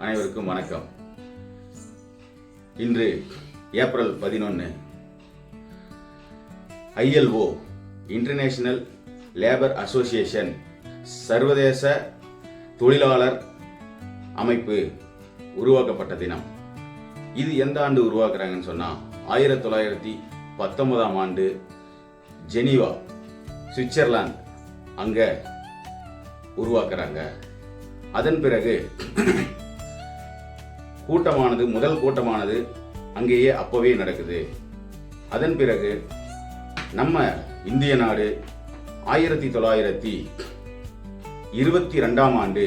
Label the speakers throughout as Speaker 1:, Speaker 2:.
Speaker 1: அனைவருக்கும் வணக்கம். இன்று ஏப்ரல் பதினொன்று ஐஎல்ஓ இன்டர்நேஷனல் லேபர் அசோசியேஷன் சர்வதேச தொழிலாளர் அமைப்பு உருவாக்கப்பட்ட தினம். இது எந்த ஆண்டு உருவாக்குறாங்கன்னு சொன்னால் ஆயிரத்தி தொள்ளாயிரத்தி பத்தொன்பதாம் ஆண்டு ஜெனீவா சுவிட்சர்லாந்து அங்கே உருவாக்குறாங்க. அதன் பிறகு கூட்டமானது முதல் கூட்டமானது அங்கேயே அப்போவே நடக்குது. அதன் பிறகு நம்ம இந்திய நாடு ஆயிரத்தி தொள்ளாயிரத்தி இருபத்தி ரெண்டாம் ஆண்டு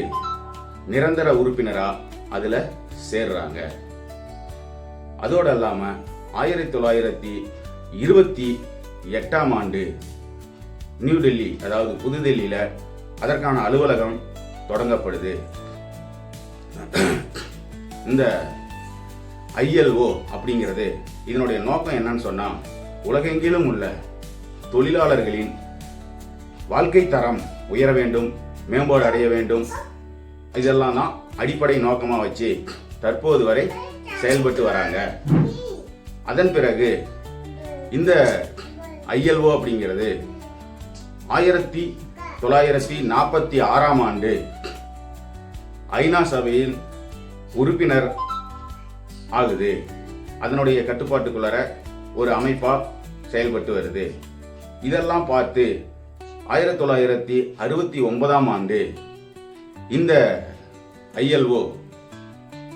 Speaker 1: நிரந்தர உறுப்பினராக அதில் சேர்றாங்க. அதோடு இல்லாமல் ஆயிரத்தி தொள்ளாயிரத்தி இருபத்தி எட்டாம் ஆண்டு நியூ டெல்லி அதாவது புதுடெல்லியில அதற்கான அலுவலகம் தொடங்கப்படுது. இந்த ஐஎல்ஓ அப்படிங்கிறது இதனுடைய நோக்கம் என்னன்னு சொன்னால் உலகெங்கிலும் உள்ள தொழிலாளர்களின் வாழ்க்கை தரம் உயர வேண்டும் மேம்பாடு அடைய வேண்டும். இதெல்லாம் தான் அடிப்படை நோக்கமாக வச்சு தற்போது வரை செயல்பட்டு வராங்க. அதன் பிறகு இந்த ஐஎல்ஓ அப்படிங்கிறது ஆயிரத்தி தொள்ளாயிரத்தி நாற்பத்தி ஆறாம் ஆண்டு ஐநா சபையில் உறுப்பினர் ஆகுது. அதனுடைய கட்டுப்பாட்டுக்குள்ளார ஒரு அமைப்பாக செயல்பட்டு வருது. இதெல்லாம் பார்த்து ஆயிரத்தி தொள்ளாயிரத்தி அறுபத்தி ஒன்பதாம் ஆண்டு இந்த ஐஎல்ஓ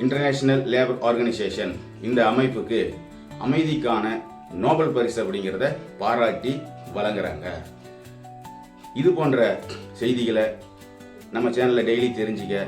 Speaker 1: இன்டர்நேஷ்னல் லேபர் ஆர்கனைசேஷன் இந்த அமைப்புக்கு அமைதிக்கான நோபல் பரிசு அப்படிங்கிறத பாராட்டி வழங்குறாங்க. இது போன்ற செய்திகளை நம்ம சேனலில் டெய்லி தெரிஞ்சுக்க